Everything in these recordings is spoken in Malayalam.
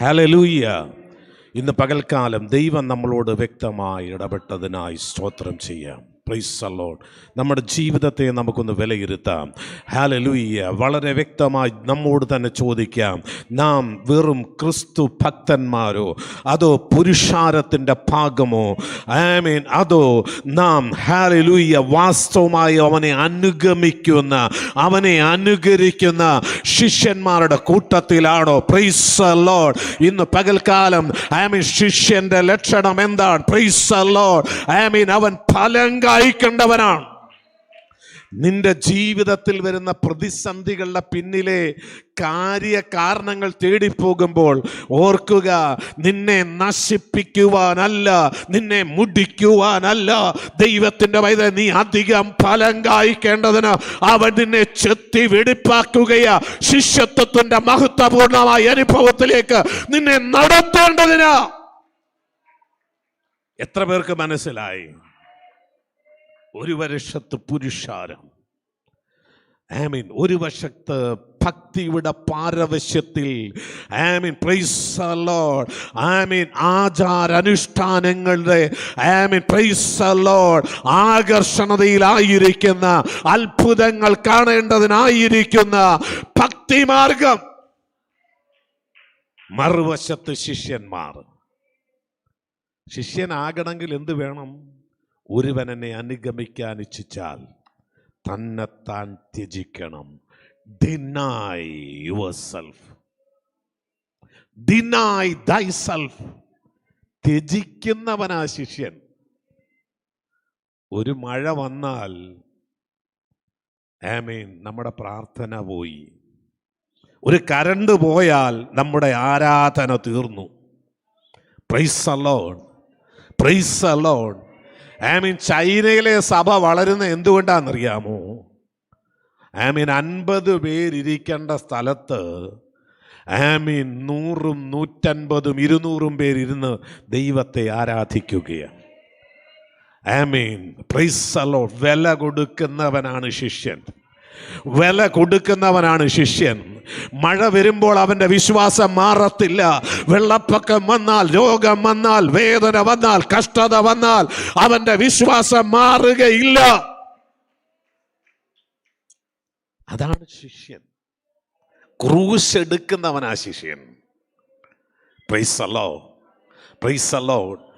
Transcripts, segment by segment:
ഹലലൂയ്യ ഇന്ന് പകൽക്കാലം ദൈവം നമ്മളോട് വ്യക്തമായി ഇടപെട്ടതിനായി സ്തോത്രം ചെയ്യാം. പ്രൈസ് അലോഡ് നമ്മുടെ ജീവിതത്തെ നമുക്കൊന്ന് വിലയിരുത്താം. ഹാലലൂയ്യ വളരെ വ്യക്തമായി നമ്മോട് തന്നെ ചോദിക്കാം. നാം വെറും ക്രിസ്തു ഭക്തന്മാരോ? അതോ പുരുഷാരത്തിന്റെ ഭാഗമോ? ഐ മീൻ അതോ നാം ഹാലലൂയ്യ വാസ്തവമായി അവനെ അനുഗമിക്കുന്ന അവനെ അനുകരിക്കുന്ന ശിഷ്യന്മാരുടെ കൂട്ടത്തിലാണോ? പ്രൈസ് ലോഡ് ഇന്ന് പകൽക്കാലം ഐ മീൻ ശിഷ്യന്റെ ലക്ഷണം എന്താണ്? പ്രൈസ് ലോഡ് ഐ മീൻ അവൻ ഫലം കായ്ക്കേണ്ടവനാണ് നിന്റെ ജീവിതത്തിൽ വരുന്ന പ്രതിസന്ധികളുടെ പിന്നിലെ കാര്യ കാരണങ്ങൾ തേടിപ്പോകുമ്പോൾ ഓർക്കുക നിന്നെ നശിപ്പിക്കുവാനല്ല നിന്നെ മുടിക്കുവാനല്ല. ദൈവത്തിന്റെ വൈദ്യ നീ അധികം ഫലം കായ്ക്കേണ്ടതിന് അവൻ നിന്നെ ചെത്തി വെടിപ്പാക്കുകയാ. ശിഷ്യത്വത്തിന്റെ മഹത്വപൂർണമായ അനുഭവത്തിലേക്ക് നിന്നെ നടത്തേണ്ടതിന്. എത്ര പേർക്ക് മനസ്സിലായി? ഒരു വശത്ത് പുരുഷാരം. ആമീൻ. ഒരു വശത്ത് ഭക്തിയുടെ പാരവശ്യത്തിൽ. ആമീൻ. Praise Lord amen. ആചാരാനുഷ്ഠാനങ്ങളുടെ amen. Praise load ആകർഷണതയിലായിരിക്കുന്ന അത്ഭുതങ്ങൾ കാണേണ്ടതിനായിരിക്കുന്ന ഭക്തി മാർഗം മറുവശത്ത് ശിഷ്യന്മാർ. ശിഷ്യനാകണമെങ്കിൽ എന്ത് വേണം? ഒരുവൻ അനുഗമിക്കാൻ ഇച്ഛിച്ചാൽ തന്നെത്താൻ ത്യജിക്കണം. Deny your self deny thy self ത്യജിക്കുന്നവനാ ശിഷ്യൻ. ഒരു മഴ വന്നാൽ ആമീൻ നമ്മുടെ പ്രാർത്ഥന പോയി. ഒരു കരണ്ട് പോയാൽ നമ്മുടെ ആരാധന തീർന്നു. Praise alone praise alone I mean ചൈനയിലെ സഭ വളരുന്ന എന്തുകൊണ്ടാണെന്നറിയാമോ? ഐ മീൻ അൻപത് പേരിരിക്കേണ്ട സ്ഥലത്ത് ഐ മീൻ നൂറും നൂറ്റൻപതും ഇരുന്നൂറും പേരിരുന്ന് ദൈവത്തെ ആരാധിക്കുകയാണ്. ഐ മീൻ പ്രൈസ് അലോ വില കൊടുക്കുന്നവനാണ് ശിഷ്യൻ. വില കൊടുക്കുന്നവനാണ് ശിഷ്യൻ. മഴ വരുമ്പോൾ അവന്റെ വിശ്വാസം മാറത്തില്ല. വെള്ളപ്പൊക്കം വന്നാൽ രോഗം വന്നാൽ വേദന വന്നാൽ കഷ്ടത വന്നാൽ അവന്റെ വിശ്വാസം മാറുകയില്ല. അതാണ് ശിഷ്യൻ. ക്രൂശ് എടുക്കുന്നവനാ ശിഷ്യൻ. പ്രൈസ് അല്ലോ പ്രൈസ് അല്ലോ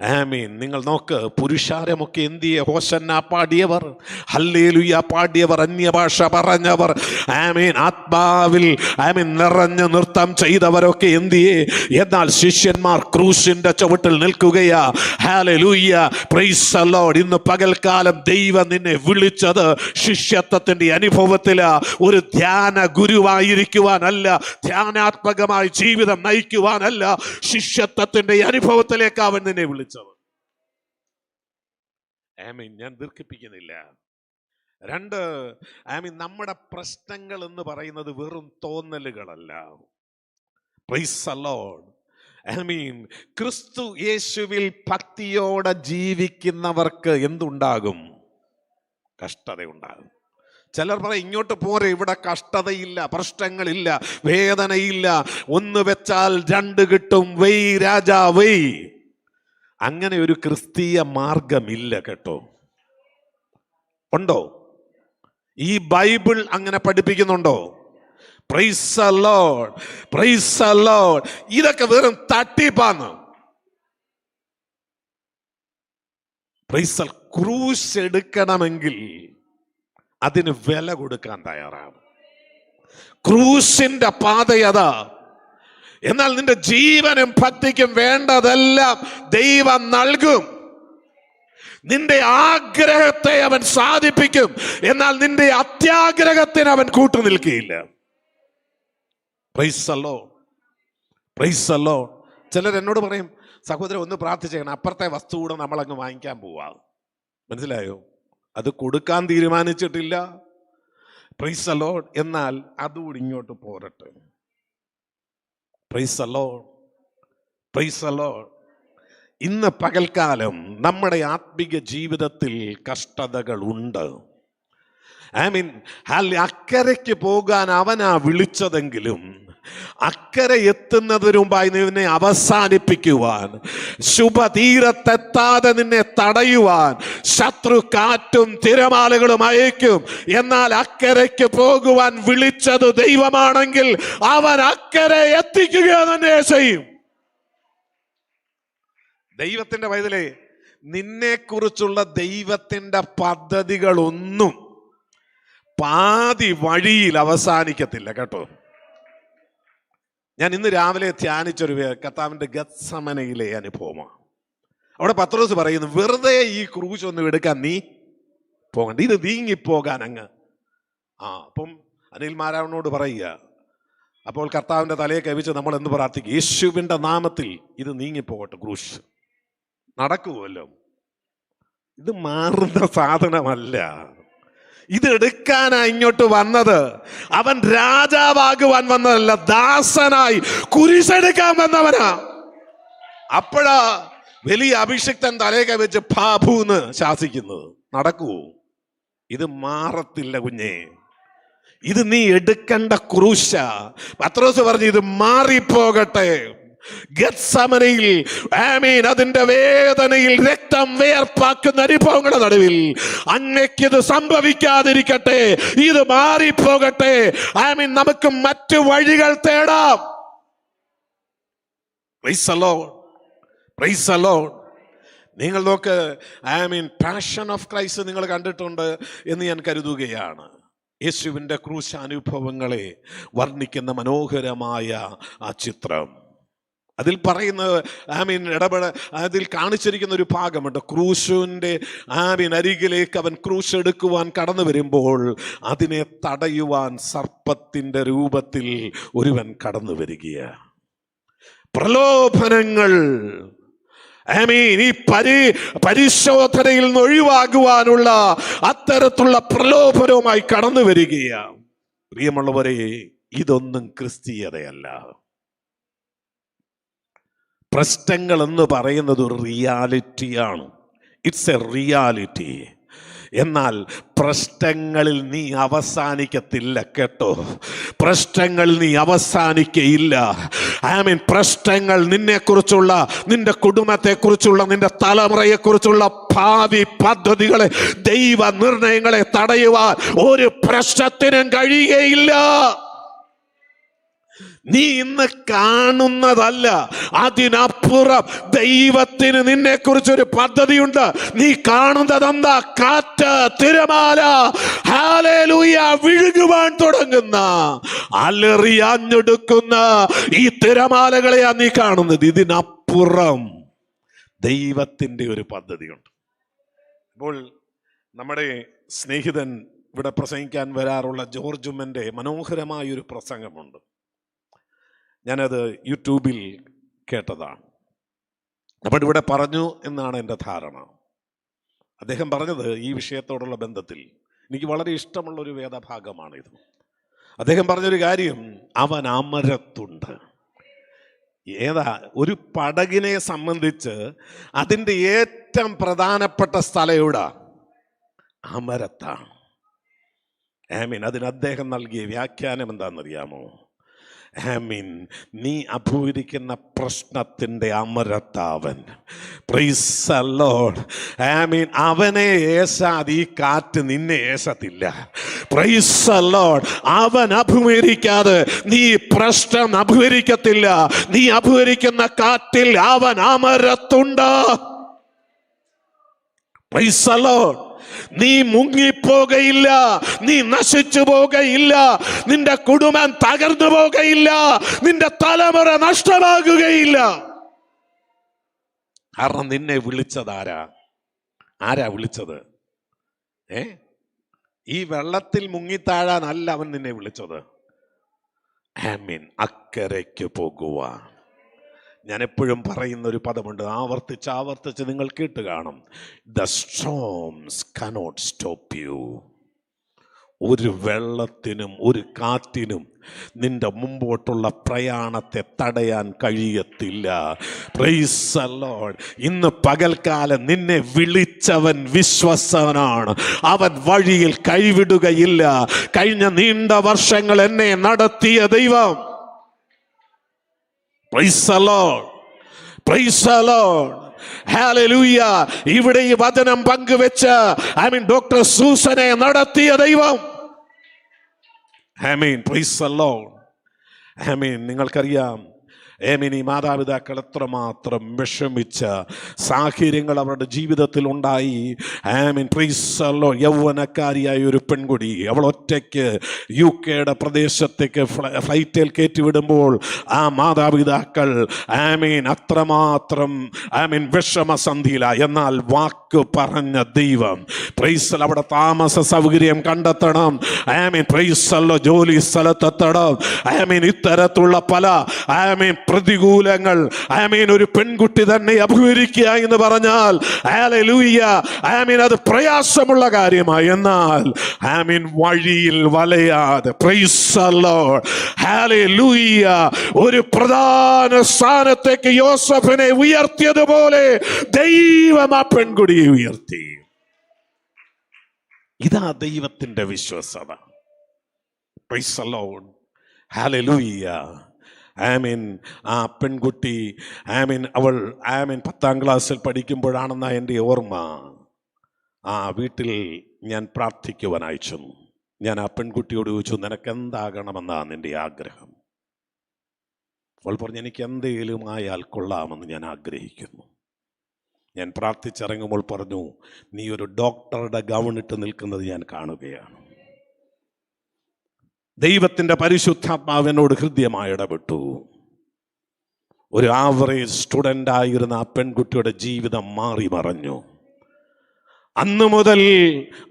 ആമീൻ. നിങ്ങൾ നോക്ക് പുരുഷാരമൊക്കെ എന്തിയെ ഹോസന്ന പാടിയവർ ഹല്ലേലുയ പാടിയവർ അന്യഭാഷ പറഞ്ഞവർ. ആമീൻ. ആത്മാവിൽ ആമീൻ നിറഞ്ഞ് നൃത്തം ചെയ്തവരൊക്കെ എന്തിയെ എന്നാൽ ശിഷ്യന്മാർ ക്രൂശിന്റെ ചുവട്ടിൽ നിൽക്കുകയാ. ഹാലലൂയ പ്രൈസ് അലോഡ് ഇന്ന് പകൽക്കാലം ദൈവം നിന്നെ വിളിച്ചത് ശിഷ്യത്വത്തിന്റെ അനുഭവത്തിലാ. ഒരു ധ്യാന ഗുരുവായിരിക്കുവാനല്ല ധ്യാനാത്മകമായി ജീവിതം നയിക്കുവാനല്ല ശിഷ്യത്വത്തിന്റെ അനുഭവത്തിലേക്ക് അവൻ നിന്നെ വിളിച്ചത് ആമീൻ. ഞാൻ ദീർഘിപ്പിക്കുന്നില്ല. രണ്ട് ആമീൻ നമ്മുടെ പ്രശ്നങ്ങൾ എന്ന് പറയുന്നത് വെറും തോന്നലുകളല്ല. പ്രൈസ് അലോഡ് ആമീൻ മീൻ ക്രിസ്തു യേശുവിൽ ഭക്തിയോടെ ജീവിക്കുന്നവർക്ക് എന്തുണ്ടാകും? കഷ്ടതയുണ്ടാകും. ചിലർ പറയും ഇങ്ങോട്ട് പോരെ ഇവിടെ കഷ്ടതയില്ല പ്രശ്നങ്ങളില്ല വേദനയില്ല. ഒന്ന് വെച്ചാൽ രണ്ട് കിട്ടും. വൈ രാജാ വെയ്. അങ്ങനെ ഒരു ക്രിസ്തീയ മാർഗമില്ല കേട്ടോ. ഉണ്ടോ? ഈ ബൈബിൾ അങ്ങനെ പഠിപ്പിക്കുന്നുണ്ടോ? പ്രൈസ് അല്ലോ പ്രൈസ് അല്ലോ ഇതൊക്കെ വെറും തട്ടിപ്പാന്ന്. പ്രൈസൽ ക്രൂശ് എടുക്കണമെങ്കിൽ അതിന് വില കൊടുക്കാൻ തയ്യാറാണ്. ക്രൂശിന്റെ പാതയതാ എന്നാൽ നിന്റെ ജീവനും ഭക്തിക്കും വേണ്ടതെല്ലാം ദൈവം നൽകും. നിന്റെ ആഗ്രഹത്തെ അവൻ സാധിപ്പിക്കും. എന്നാൽ നിന്റെ അത്യാഗ്രഹത്തിന് അവൻ കൂട്ടു നിൽക്കുകയില്ല പ്രൈസല്ലോ പ്രൈസല്ലോ ചിലർ എന്നോട് പറയും സഹോദരൻ ഒന്ന് പ്രാർത്ഥിച്ചേക്കണം. അപ്പുറത്തെ വസ്തു കൂടെ നമ്മളങ്ങ് വാങ്ങിക്കാൻ പോവാ. മനസ്സിലായോ? അത് കൊടുക്കാൻ തീരുമാനിച്ചിട്ടില്ല. പ്രൈസല്ലോ എന്നാൽ അതുകൂടി ഇങ്ങോട്ട് പോരട്ടെ. പ്രൈസല്ലോ പ്രൈസല്ലോ ഇന്ന് പകൽക്കാലം നമ്മുടെ ആത്മീക ജീവിതത്തിൽ കഷ്ടതകൾ ഉണ്ട് ഐ മീൻ അക്കരയ്ക്ക് പോകാൻ അവനാ വിളിച്ചതെങ്കിലും അക്കരെ എത്തുന്നതിന് മുമ്പായി നിന്നെ അവസാനിപ്പിക്കുവാൻ. ശുഭതീരത്തെത്താതെ നിന്നെ തടയുവാൻ. ശത്രു കാറ്റും തിരമാലകളും അയക്കും എന്നാൽ അക്കരയ്ക്ക് പോകുവാൻ വിളിച്ചത് ദൈവമാണെങ്കിൽ അവൻ അക്കരെ എത്തിക്കുക തന്നെ ചെയ്യും. ദൈവത്തിന്റെ വയതിലെ നിന്നെക്കുറിച്ചുള്ള ദൈവത്തിന്റെ പദ്ധതികളൊന്നും പാതി വഴിയിൽ അവസാനിക്കത്തില്ല കേട്ടോ. ഞാൻ ഇന്ന് രാവിലെ ധ്യാനിച്ചൊരു കർത്താവിന്റെ ഗത്സമനയിലെ അനുഭവമാണ്. അവിടെ പത്രോസ് പറയുന്നു വെറുതെ ഈ ക്രൂശ് ഒന്നും എടുക്കാൻ നീ പോകണ്ട. ഇത് നീങ്ങിപ്പോകാൻ അങ്ങ്. ആ അപ്പം അനിൽ മാരാവനോട് പറയുക അപ്പോൾ കർത്താവിന്റെ തലയെ കവിച്ച് നമ്മൾ എന്ത് പ്രാർത്ഥിക്കും. യേശുവിന്റെ നാമത്തിൽ ഇത് നീങ്ങിപ്പോകട്ടെ ക്രൂശ്. നടക്കുമല്ലോ ഇത് മാറുന്ന സാധനമല്ല. ഇത് എടുക്കാനായി ഇങ്ങോട്ട് വന്നത്. അവൻ രാജാവാകുവാൻ വന്നതല്ല ദാസനായി കുരിശെടുക്കാൻ വന്നവനാ അപ്പോഴാ വലിയ അഭിഷിക്തൻ തലയൊക്കെ വെച്ച് ഭാഭൂന്ന് ശാസിക്കുന്നത് നടക്കൂ. ഇത് മാറത്തില്ല കുഞ്ഞേ. ഇത് നീ എടുക്കേണ്ട ക്രൂശ. പത്രോസ് പറഞ്ഞു ഇത് മാറിപ്പോകട്ടെ. ഗത്സമനയിൽ ആമീൻ അതിന്റെ വേദനയിൽ രക്തം വേർപ്പാക്കുന്ന അനുഭവങ്ങളുടെ നടുവിൽ അങ്ങയ്ക്കിത് സംഭവിക്കാതിരിക്കട്ടെ ഇത് മാറിപ്പോകട്ടെ ആമീൻ നമുക്ക് മറ്റു വഴികൾ തേടാം. നിങ്ങൾ നോക്ക് I mean passion of Christ നിങ്ങൾ കണ്ടിട്ടുണ്ട് എന്ന് ഞാൻ കരുതുകയാണ്. യേശുവിന്റെ ക്രൂശ അനുഭവങ്ങളെ വർണിക്കുന്ന മനോഹരമായ ആ ചിത്രം. അതിൽ പറയുന്നത് ഐ മീൻ ഇടപെട അതിൽ കാണിച്ചിരിക്കുന്ന ഒരു ഭാഗമുണ്ട് ക്രൂശുവിന്റെ ഐ മീൻ അരികിലേക്ക് അവൻ ക്രൂശ് എടുക്കുവാൻ കടന്നു വരുമ്പോൾ അതിനെ തടയുവാൻ സർപ്പത്തിന്റെ രൂപത്തിൽ ഒരുവൻ കടന്നു വരികയാണ്. പ്രലോഭനങ്ങൾ ഐ മീൻ ഈ പരി പരിശോധനയിൽ നിന്ന് ഒഴിവാകുവാനുള്ള അത്തരത്തിലുള്ള പ്രലോഭനവുമായി കടന്നു വരികയാണ്. പ്രിയമുള്ളവരെ ഇതൊന്നും ക്രിസ്തീയതയല്ല. പ്രശ്നങ്ങൾ എന്ന് പറയുന്നത് ഒരു റിയാലിറ്റിയാണ്. ഇറ്റ്സ് എ റിയാലിറ്റി എന്നാൽ പ്രശ്നങ്ങളിൽ നീ അവസാനിക്കത്തില്ല കേട്ടോ. പ്രശ്നങ്ങളിൽ നീ അവസാനിക്കയില്ല. ഐ മീൻ പ്രശ്നങ്ങൾ നിന്നെക്കുറിച്ചുള്ള നിന്റെ കുടുംബത്തെക്കുറിച്ചുള്ള നിന്റെ തലമുറയെക്കുറിച്ചുള്ള ഭാവി പദ്ധതികളെ ദൈവ നിർണയങ്ങളെ തടയുവാൻ ഒരു പ്രശ്നത്തിനും കഴിയുകയില്ല. നീ ഇന്ന് കാണുന്നതല്ല. അതിനപ്പുറം ദൈവത്തിന് നിന്നെ കുറിച്ചൊരു പദ്ധതിയുണ്ട്. നീ കാണുന്നത് എന്താ കാറ്റ് തിരമാല ഹാലേലൂയ വിഴുകുവാൻ തുടങ്ങുന്ന അലറിയാഞ്ഞെടുക്കുന്ന ഈ തിരമാലകളെയാ നീ കാണുന്നത്. ഇതിനപ്പുറം ദൈവത്തിന്റെ ഒരു പദ്ധതിയുണ്ട്. അപ്പോൾ നമ്മുടെ സ്നേഹിതൻ ഇവിടെ പ്രസംഗിക്കാൻ വരാറുള്ള ജോർജ് മനോഹരമായൊരു പ്രസംഗമുണ്ട്. ഞാനത് യൂട്യൂബിൽ കേട്ടതാണ്. അപ്പോൾ ഇവിടെ പറഞ്ഞു എന്നാണ് എന്റെ ധാരണ. അദ്ദേഹം പറഞ്ഞത് ഈ വിഷയത്തോടുള്ള ബന്ധത്തിൽ എനിക്ക് വളരെ ഇഷ്ടമുള്ളൊരു വേദഭാഗമാണിത്. അദ്ദേഹം പറഞ്ഞൊരു കാര്യം അവൻ അമരത്തുണ്ട്. ഏതാ ഒരു പടകിനെ സംബന്ധിച്ച് അതിന്റെ ഏറ്റവും പ്രധാനപ്പെട്ട സ്ഥലം എവിടാ? അമരത്താണ്. ഐ മീൻ അതിന് അദ്ദേഹം നൽകിയ വ്യാഖ്യാനം എന്താണെന്നറിയാമോ? ആമീൻ. നീ അഭിമുഖീകരിക്കുന്ന പ്രശ്നത്തിന്റെ അമരത്താവൻ. ആമീൻ. അവനെ ഏശാത് ഈ കാറ്റ് നിന്നെ ഏശത്തില്ല. പ്രൈസ് അല്ലോ അവൻ അഭിമുഖീകരിക്കാതെ നീ പ്രശ്നം അഭിമുഖീകരിക്കത്തില്ല. നീ അഭിമുഖീകരിക്കുന്ന കാറ്റിൽ അവൻ അമരത്തുണ്ട്. പ്രൈസല്ലോഡ് നീ മുങ്ങിപ്പോകയില്ല നീ നശിച്ചു പോകയില്ല നിന്റെ കുടുംബം തകർന്നു പോകയില്ല നിന്റെ തലമുറ നഷ്ടമാകുകയില്ല. കാരണം നിന്നെ വിളിച്ചത് ആരാ? ആരാ വിളിച്ചത്? ഏ? ഈ വെള്ളത്തിൽ മുങ്ങിത്താഴാനല്ല അവൻ നിന്നെ വിളിച്ചത്. ആമീൻ. അക്കരയ്ക്ക് പോകുവാൻ. ഞാൻ എപ്പോഴും പറയുന്ന ഒരു പദമുണ്ട്. ആവർത്തിച്ച് ആവർത്തിച്ച് നിങ്ങൾ കേട്ട് കാണും. The storms cannot stop you ഒരു വെള്ളത്തിനും ഒരു കാറ്റിനും നിന്റെ മുമ്പോട്ടുള്ള പ്രയാണത്തെ തടയാൻ കഴിയത്തില്ല. Praise Lord. ഇന്ന് പകൽക്കാലം നിന്നെ വിളിച്ചവൻ വിശ്വസവനാണ് അവൻ വഴിയിൽ കൈവിടുകയില്ല. കഴിഞ്ഞ നീണ്ട വർഷങ്ങൾ എന്നെ നടത്തിയ ദൈവം ഇവിടെ ഈ വചനം പങ്കുവെച്ച് ഐ മീൻ ഡോക്ടർ സൂസനെ നടത്തിയ ദൈവം. Amen praise alone Lord. Amen നിങ്ങൾക്കറിയാം ഏമീൻ ഈ മാതാപിതാക്കൾ എത്രമാത്രം വിഷമിച്ച സാഹചര്യങ്ങൾ അവരുടെ ജീവിതത്തിൽ ഉണ്ടായി. ആമീൻ. പ്രീസല്ലോ യൗവനക്കാരിയായ ഒരു പെൺകുടി അവൾ ഒറ്റയ്ക്ക് യു കെയുടെ പ്രദേശത്തേക്ക് ഫ്ലൈ ഫ്ലൈറ്റിൽ കയറ്റിവിടുമ്പോൾ ആ മാതാപിതാക്കൾ ആമീൻ അത്രമാത്രം ആമീൻ വിഷമസന്ധിയില. എന്നാൽ വാക്ക് പറഞ്ഞ ദൈവം പ്രൈസൽ അവിടെ താമസ സൗകര്യം കണ്ടെത്തണം. ആമീൻ. പ്രൈസല്ലോ ജോലി സ്ഥലത്തെത്തണം. ആമീൻ. ഇത്തരത്തിലുള്ള പല ആമീൻ പ്രതികൂലങ്ങൾ. ആമീൻ ഒരു പെൺകുട്ടി തന്നെ അഭിമുഖീകരിക്കുക എന്ന് പറഞ്ഞാൽ ഹല്ലേലൂയ. ആമീൻ അത് പ്രയാസമുള്ള കാര്യമായി. എന്നാൽ ആമീൻ വഴിയിൽ വലയാതെ. ഒരു പ്രധാന സ്ഥാനത്തേക്ക് യോസഫിനെ ഉയർത്തിയതുപോലെ ദൈവം ആ പെൺകുടിയെ ഉയർത്തി. ഇതാ ദൈവത്തിന്റെ വിശ്വസത പ്രൈസ് അലോൺ ഹാലലൂയ്യ ആമീൻ. ആ പെൺകുട്ടി ആമീൻ അവൾ ആമീൻ പത്താം ക്ലാസ്സിൽ പഠിക്കുമ്പോഴാണെന്ന എന്റെ ഓർമ്മ. ആ വീട്ടിൽ ഞാൻ പ്രാർത്ഥിക്കുവാനായി ചെന്നു ഞാൻ ആ പെൺകുട്ടിയോട് ചോദിച്ചു നിനക്ക് എന്താകണമെന്നാണ് നിന്റെ ആഗ്രഹം? അവൾ പറഞ്ഞു എനിക്ക് എന്തെങ്കിലും ആയാൽ കൊള്ളാമെന്ന് ഞാൻ ആഗ്രഹിക്കുന്നു. ഞാൻ പ്രാർത്ഥിച്ചിറങ്ങുമ്പോൾ പറഞ്ഞു നീ ഒരു ഡോക്ടറുടെ ഗൗൺ ഇട്ട് നിൽക്കുന്നത് ഞാൻ കാണുകയാണ്. ദൈവത്തിന്റെ പരിശുദ്ധാത്മാവിനോട് ഹൃദ്യമായി ഇടപെട്ടു. ഒരു ആവറേജ് സ്റ്റുഡന്റ് ആയിരുന്ന ആ പെൺകുട്ടിയുടെ ജീവിതം മാറി മറഞ്ഞു. അന്ന് മുതൽ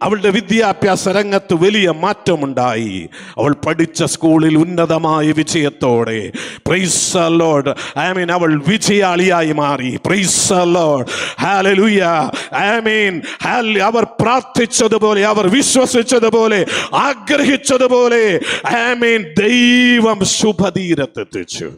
അവളുടെ വിദ്യാഭ്യാസ രംഗത്ത് വലിയ മാറ്റമുണ്ടായി. അവൾ പഠിച്ച സ്കൂളിൽ ഉന്നതമായ വിജയത്തോടെ പ്രൈസ് ലോഡ് ഐ മീൻ അവൾ വിജയാളിയായി മാറി. Praise Lord hallelujah I mean അവർ പ്രാർത്ഥിച്ചതുപോലെ അവർ വിശ്വസിച്ചതുപോലെ ആഗ്രഹിച്ചതുപോലെ ഐ മീൻ ദൈവം ശുഭതീരത്തെത്തിച്ചു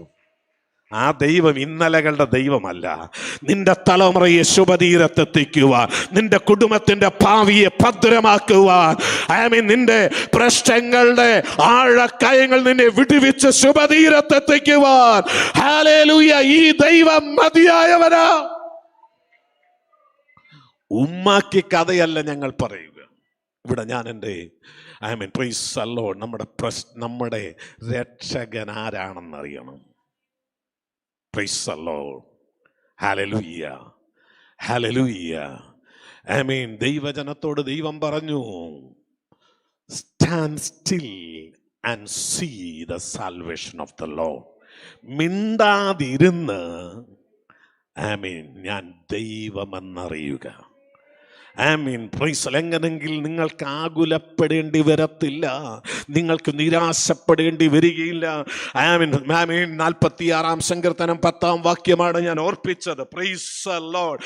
ആ ദൈവം ഇന്നലകളുടെ ദൈവമല്ല. നിന്റെ തലമുറയെ ശുഭതീരത്തെത്തിക്കുവാൻ നിന്റെ കുടുംബത്തിന്റെ ഭാവിയെ ഭദ്രമാക്കുവാൻ ഐ മീൻ നിന്റെ പ്രശ്നങ്ങളുടെ ആഴക്കയങ്ങൾ നിന്നെ വിടുവിച്ച് ശുഭതീരത്തെത്തിക്കുവാൻ. ഹാലേലൂയ ഈ ദൈവം മതിയായവനാ. ഉമ്മാക്കി കഥയല്ല ഞങ്ങൾ പറയുക. ഇവിടെ ഞാൻ എന്റെ ഐ മീൻ പ്രീസ് അല്ലോ നമ്മുടെ പ്രശ് നമ്മുടെ രക്ഷകൻ ആരാണെന്നറിയണം. പ്രൈസ് അല്ലോ ഹാലലൂയ്യ ഹാലലൂയ്യ ഐ മീൻ ദൈവജനത്തോട് ദൈവം പറഞ്ഞു stand still and see the salvation of the Lord മിണ്ടാതിരുന്ന് I mean ഞാൻ ദൈവമെന്നറിയുക. ആമീൻ. പ്രൈസൽ എങ്ങനെങ്കിൽ നിങ്ങൾക്ക് ആകുലപ്പെടേണ്ടി വരത്തില്ല. നിങ്ങൾക്ക് നിരാശപ്പെടേണ്ടി വരികയില്ല. ആമീൻ. ആമീൻ. നാൽപ്പത്തി ആറാം സങ്കീർത്തനം പത്താം വാക്യമാണ് ഞാൻ ഓർപ്പിച്ചത്. പ്രൈസ് ലോഡ്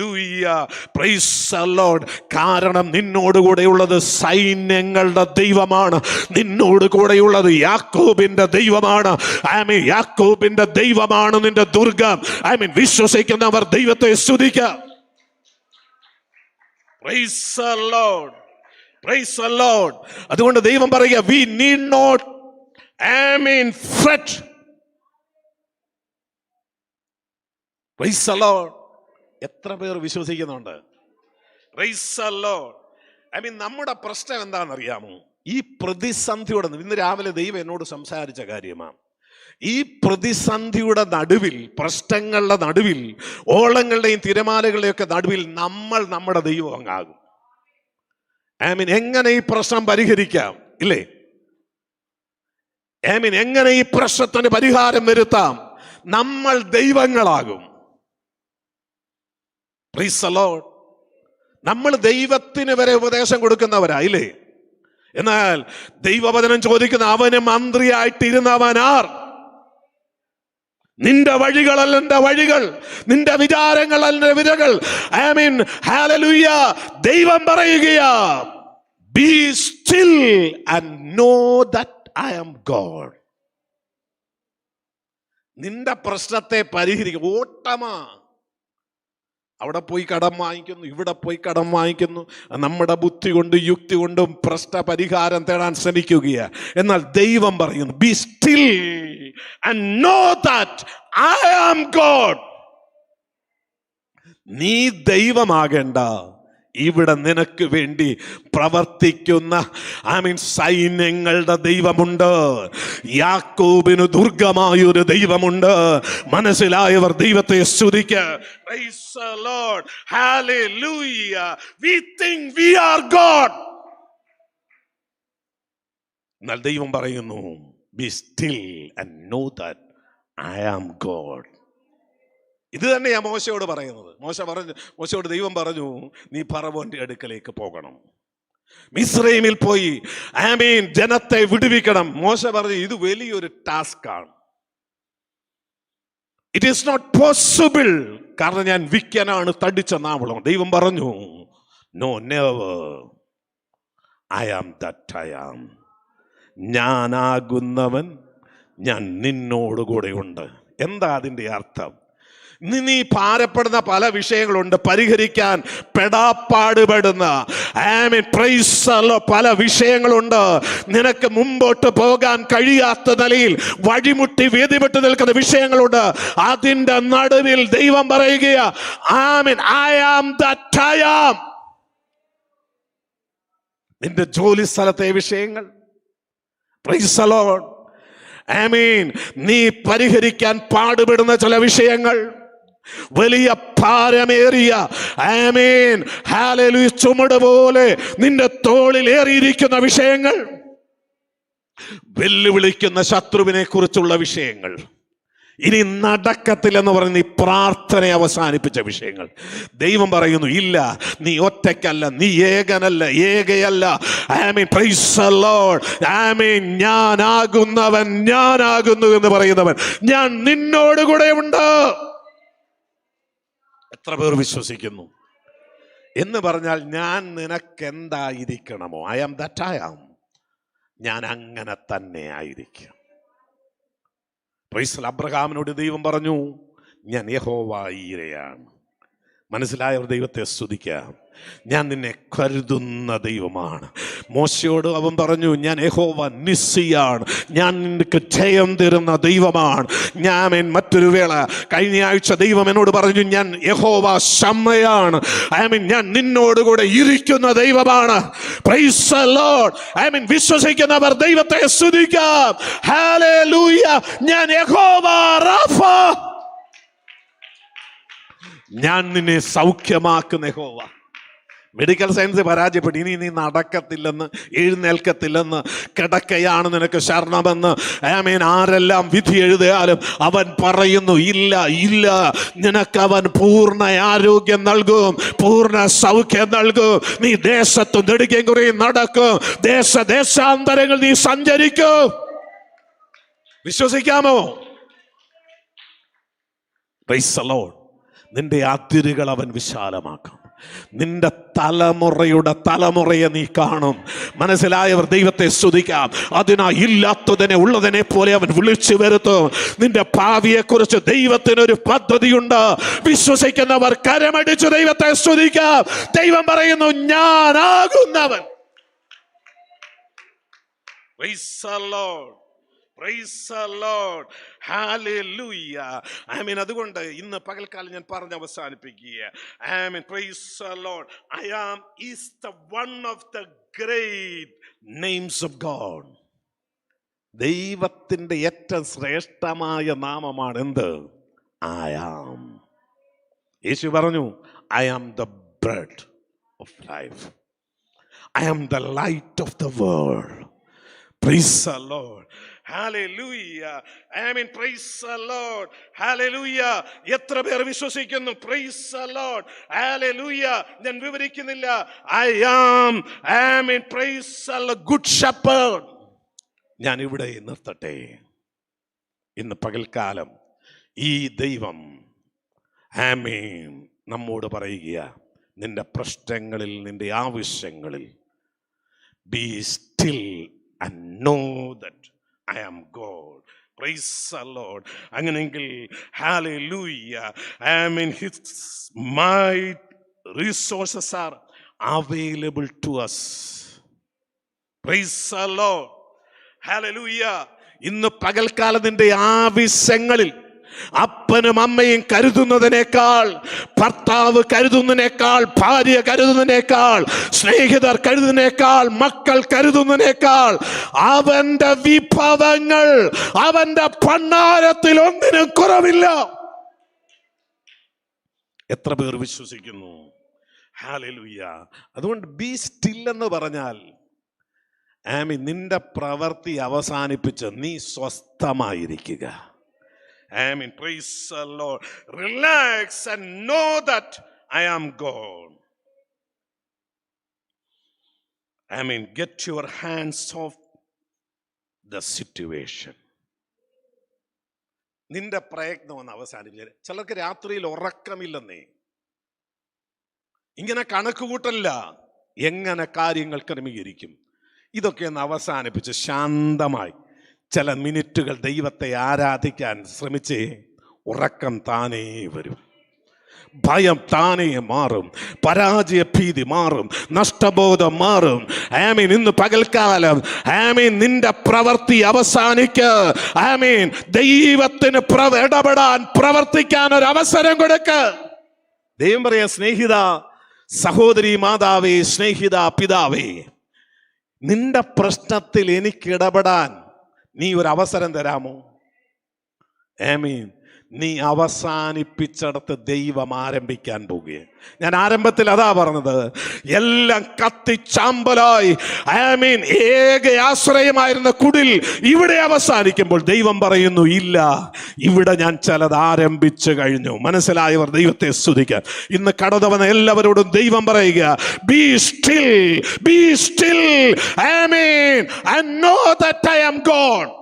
ലൂയ്യ പ്രൈസ് ലോഡ് കാരണം നിന്നോടുകൂടെയുള്ളത് സൈന്യങ്ങളുടെ ദൈവമാണ്. നിന്നോട് കൂടെയുള്ളത് യാക്കോബിന്റെ ദൈവമാണ്. ആമീൻ. യാക്കോബിന്റെ ദൈവമാണ് നിന്റെ ദുർഗം. ഐ മീൻ വിശ്വസിക്കുന്നവർ ദൈവത്തെ സ്തുതിക്കാം Praise the Lord. Praise the Lord. അതുകൊണ്ട് ദൈവം പറയുക we need not I mean fret. എത്ര പേർ വിശ്വസിക്കുന്നുണ്ട്. ഐ മീൻ നമ്മുടെ പ്രശ്നം എന്താണെന്ന് അറിയാമോ ഈ പ്രതിസന്ധിയോടെ ഇന്ന് രാവിലെ ദൈവം എന്നോട് സംസാരിച്ച കാര്യമാണ്. ഈ പ്രതിസന്ധിയുടെ നടുവിൽ പ്രശ്നങ്ങളുടെ നടുവിൽ ഓളങ്ങളുടെയും തിരമാലകളുടെയൊക്കെ നടുവിൽ നമ്മൾ നമ്മുടെ ദൈവം അങ്ങാകും. ഐ മീൻ എങ്ങനെ ഈ പ്രശ്നം പരിഹരിക്കാം? ഇല്ലേ? ഐ മീൻ എങ്ങനെ ഈ പ്രശ്നത്തിന് പരിഹാരം വരുത്താം? നമ്മൾ ദൈവങ്ങളാകും. നമ്മൾ ദൈവത്തിന് വരെ ഉപദേശം കൊടുക്കുന്നവരാ ഇല്ലേ? എന്നാൽ ദൈവവചനം ചോദിക്കുന്ന അവന് മന്ത്രിയായിട്ടിരുന്നവനാർ നിന്റെ വഴികളല്ല എന്റെ വഴികൾ. നിന്റെ വിചാരങ്ങളല്ല എന്റെ വിരകൾ ഐ മീൻ ഹാലലൂയ ദൈവം പറയുകയാ be still and know that I am God നിന്റെ പ്രശ്നത്തെ പരിഹരിക്കും ഓട്ടമാ. അവിടെ പോയി കടം വാങ്ങിക്കുന്നു ഇവിടെ പോയി കടം വാങ്ങിക്കുന്നു. നമ്മുടെ ബുദ്ധി കൊണ്ടും യുക്തി കൊണ്ടും പ്രശ്ന പരിഹാരം തേടാൻ ശ്രമിക്കുകയാണ് എന്നാൽ ദൈവം പറയുന്നു be still and know that I am God നീ ദൈവമാകേണ്ട. ഇവിടെ നിനക്ക് വേണ്ടി പ്രവർത്തിക്കുന്ന ഐ മീൻ സൈന്യങ്ങളുടെ ദൈവമുണ്ട്. യാക്കോബിന് ദുർഗമായൊരു ദൈവമുണ്ട്. മനസ്സിലായവർ ദൈവത്തെ സ്തുതിക്ക്. എന്നാൽ ദൈവം പറയുന്നു be still and know that I am God ഇത് തന്നെയാ മോശയോട് പറയുന്നത്. മോശ പറഞ്ഞു മോശയോട് ദൈവം പറഞ്ഞു നീ പറവോന്റെ അടുക്കലേക്ക് പോകണം. മിസ്രൈമിൽ പോയി ആമീൻ മീൻ ജനത്തെ വിടുവിക്കണം. മോശ പറഞ്ഞു ഇത് വലിയൊരു ടാസ്ക്കാണ് ഇറ്റ് ഈസ് നോട്ട് പോസിബിൾ കാരണം ഞാൻ വിൽക്കാനാണ് തടിച്ച നാവളം. ദൈവം പറഞ്ഞു no never I am that I am ഞാനാകുന്നവൻ ഞാൻ നിന്നോടുകൂടെ ഉണ്ട് എന്താ അതിന്റെ അർത്ഥം? നീ ഭാരപ്പെടുന്ന പല വിഷയങ്ങളുണ്ട്. പരിഹരിക്കാൻ പെടാപ്പാടുപെടുന്ന. ആമീൻ, പ്രൈസ് the പല വിഷയങ്ങളുണ്ട്. നിനക്ക് മുമ്പോട്ട് പോകാൻ കഴിയാത്ത നിലയിൽ വഴിമുട്ടി വേദിപെട്ട് നിൽക്കുന്ന വിഷയങ്ങളുണ്ട്. അതിന്റെ നടുവിൽ ദൈവം പറയുകയാ ആമീൻ. ഐ ആം നിന്റെ ജോലി സ്ഥലത്തെ വിഷയങ്ങൾ. ആമീൻ. നീ പരിഹരിക്കാൻ പാടുപെടുന്ന ചില വിഷയങ്ങൾ. വലിയ ഭാരമേറിയ ആമീൻ. ഹാലലു ചുമട് പോലെ നിന്റെ തോളിൽ ഏറിയിരിക്കുന്ന വിഷയങ്ങൾ വെല്ലുവിളിക്കുന്ന ശത്രുവിനെ കുറിച്ചുള്ള വിഷയങ്ങൾ ഇനി നടക്കത്തില്ലെന്ന് പറഞ്ഞ് നീ പ്രാർത്ഥന അവസാനിപ്പിച്ച വിഷയങ്ങൾ. ദൈവം പറയുന്നു ഇല്ല നീ ഒറ്റയ്ക്കല്ല നീ ഏകനല്ല ഏകയല്ല. ആമീൻ. Price Lord. ആമീൻ. ഞാനാകുന്നവൻ ഞാനാകുന്നു എന്ന് പറയുന്നവൻ ഞാൻ നിന്നോട് കൂടെ ഉണ്ട്. എത്ര പേർ വിശ്വസിക്കുന്നു? എന്ന് പറഞ്ഞാൽ ഞാൻ നിനക്ക് എന്തായിരിക്കണമോ I am that I am ഞാൻ അങ്ങനെ തന്നെ ആയിരിക്കും. പ്രൈസൽ അബ്രഹാമിനോട് ദൈവം പറഞ്ഞു ഞാൻ യഹോവായിരയാണ് മനസ്സിലായവർ ദൈവത്തെ സ്തുതിക്കാം. ഞാൻ നിന്നെ കരുതുന്ന ദൈവമാണ്. മോശയോട് അവൻ പറഞ്ഞു ഞാൻ യഹോവ നിസ്സിയാണ്. ഞാൻ നിനക്ക് ജയം തരുന്ന ദൈവമാണ്. ഞാൻ മറ്റൊരു വേള കഴിഞ്ഞ ആഴ്ച ദൈവം എന്നോട് പറഞ്ഞു ഞാൻ യഹോവ ശമ്മയാണ് ഐ മീൻ ഞാൻ നിന്നോട് കൂടെ ഇരിക്കുന്ന ദൈവമാണ്. പ്രൈസ്. I mean, വിശ്വസിക്കുന്നവർ ദൈവത്തെ സ്തുതിക്കാം. ഞാൻ യഹോവ റാഫ. ഞാൻ നിന്നെ സൗഖ്യമാക്കുന്ന യഹോവ. മെഡിക്കൽ സയൻസ് പരാജയപ്പെട്ടു. ഇനി നീ നടക്കത്തില്ലെന്ന് എഴുന്നേൽക്കത്തില്ലെന്ന് കിടക്കയാണ് നിനക്ക് ശരണമെന്ന്. ആമേൻ. ആരെല്ലാം വിധി എഴുതിയാലും അവൻ പറയുന്നു ഇല്ല ഇല്ല. നിനക്ക് അവൻ പൂർണ ആരോഗ്യം നൽകും പൂർണ സൗഖ്യം നൽകും. നീ ദേശത്തും നെടുകയും കുറയും നടക്കും. ദേശ ദേശാന്തരങ്ങൾ നീ സഞ്ചരിക്കും. വിശ്വസിക്കാമോ? നിന്റെ അതിരുകൾ അവൻ വിശാലമാക്കും. നിന്റെ തലമുറയുടെ തലമുറയെ നീ കാണും. മനസ്സിലായവർ ദൈവത്തെ സ്തുതിക്കാം. അതിനാ ഇല്ലാത്തതിനെ ഉള്ളതിനെ പോലെ അവൻ വിളിച്ചു വരുത്തും. നിന്റെ ഭാവിയെക്കുറിച്ച് ദൈവത്തിനൊരു പദ്ധതിയുണ്ട്. വിശ്വസിക്കുന്നവർ കരമടിച്ചു ദൈവത്തെ സ്തുതിക്കാം. ദൈവം പറയുന്നു ഞാനാകുന്നവൻ. I mean, അതുകൊണ്ട് ഇന്ന് പകൽക്കാലം ഞാൻ പറഞ്ഞ് അവസാനിപ്പിക്കുക mean, praise the Lord. I am is the one of the great names of God. ദൈവത്തിന്റെ ഏറ്റവും ശ്രേഷ്ഠമായ നാമമാണ് എന്ത് I am. യേശു പറഞ്ഞു I am the bread of life. I am the light of the world. Praise the Lord. I I praise Lord. Hallelujah. എത്ര പേർ വിശ്വസിക്കുന്നു പ്രൈസ് Lord. Hallelujah. ഞാൻ വിവരിക്കുന്നില്ല I am I mean praise good shepherd ഞാൻ ഇവിടെ നിർത്തട്ടെ ഇന്ന് പകൽക്കാലം ഈ ദൈവം ആമീൻ നമ്മോട് പറയുക നിന്റെ പ്രശ്നങ്ങളിൽ നിന്റെ ആവശ്യങ്ങളിൽ be still and know that I am God praise Lord അങ്ങനെയെങ്കിൽ ലൂയ I am in his my resources are available to us praise Lord ലൂയ ഇന്ന് പകൽക്കാലത്തിന്റെ ആവശ്യങ്ങളിൽ അപ്പനും അമ്മയും കരുതുന്നതിനേക്കാൾ ഭർത്താവ് കരുതുന്നതിനേക്കാൾ ഭാര്യ കരുതുന്നതിനേക്കാൾ സ്നേഹിതർ കരുതുന്നതിനേക്കാൾ മക്കൾ കരുതുന്നതിനേക്കാൾ അവന്റെ വിഭവങ്ങൾ അവന്റെ ഭണ്ണാരത്തിൽ ഒന്നിനും കുറവില്ല. എത്ര പേർ വിശ്വസിക്കുന്നു? അതുകൊണ്ട് ബി സ്റ്റിൽ എന്ന് പറഞ്ഞാൽ ആമി നിന്റെ പ്രവൃത്തി അവസാനിപ്പിച്ച് നീ സ്വസ്ഥമായിരിക്കുക. ആമീൻ Praise the Lord. Relax and know that I am God. I get your hands off the situation. നിന്റെ പ്രയത്നം ഒന്ന് അവസാനിപ്പിച്ച ചിലർക്ക് രാത്രിയിൽ ഉറക്കമില്ലെന്നേ. ഇങ്ങനെ കണക്ക് കൂട്ടല്ല എങ്ങനെ കാര്യങ്ങൾ ക്രമീകരിക്കും? ഇതൊക്കെ ഒന്ന് അവസാനിപ്പിച്ച് ശാന്തമായി ചില മിനിറ്റുകൾ ദൈവത്തെ ആരാധിക്കാൻ ശ്രമിച്ചേ ഉറക്കം താനേ വരും. ഭയം താനേ മാറും. പരാജയ ഭീതി മാറും. നഷ്ടബോധം മാറും. ആമീൻ. ഇന്ന് പകൽക്കാലം ആമീൻ. നിന്റെ പ്രവൃത്തി അവസാനിക്ക്. ആമീൻ. ദൈവത്തിന് പ്രവ- ഇടപെടാൻ പ്രവർത്തിക്കാൻ ഒരു അവസരം കൊടുക്ക. ദൈവം പറയാ സ്നേഹിത സഹോദരി മാതാവേ സ്നേഹിത പിതാവേ നിന്റെ പ്രശ്നത്തിൽ എനിക്ക് ഇടപെടാൻ നീ ഒരു അവസരം തരാമോ? ആമീൻ. നീ അവസാനിപ്പിച്ചടത്ത് ദൈവം ആരംഭിക്കാൻ പോകുകയാണ്. ഞാൻ ആരംഭത്തിൽ അതാ പറഞ്ഞത് എല്ലാം കത്തിച്ചാമ്പലായി ഐ മീൻ ഏക ആശ്രയമായിരുന്ന കുടിൽ ഇവിടെ അവസാനിക്കുമ്പോൾ ദൈവം പറയുന്നു ഇല്ല ഇവിടെ ഞാൻ ചിലത് ആരംഭിച്ചു കഴിഞ്ഞു. മനസ്സിലായവർ ദൈവത്തെ സ്തുതിക്കാൻ. ഇന്ന് കടതവന എല്ലാവരോടും ദൈവം പറയുക be still be still I know that I am God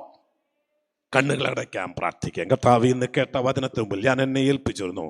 കണ്ണുകളടയ്ക്കാൻ പ്രാർത്ഥിക്കാം കർത്താവ് ഇന്ന് കേട്ട വചനത്തിന് മുമ്പിൽ ഞാൻ എന്നെ ഏൽപ്പിച്ചിരുന്നു.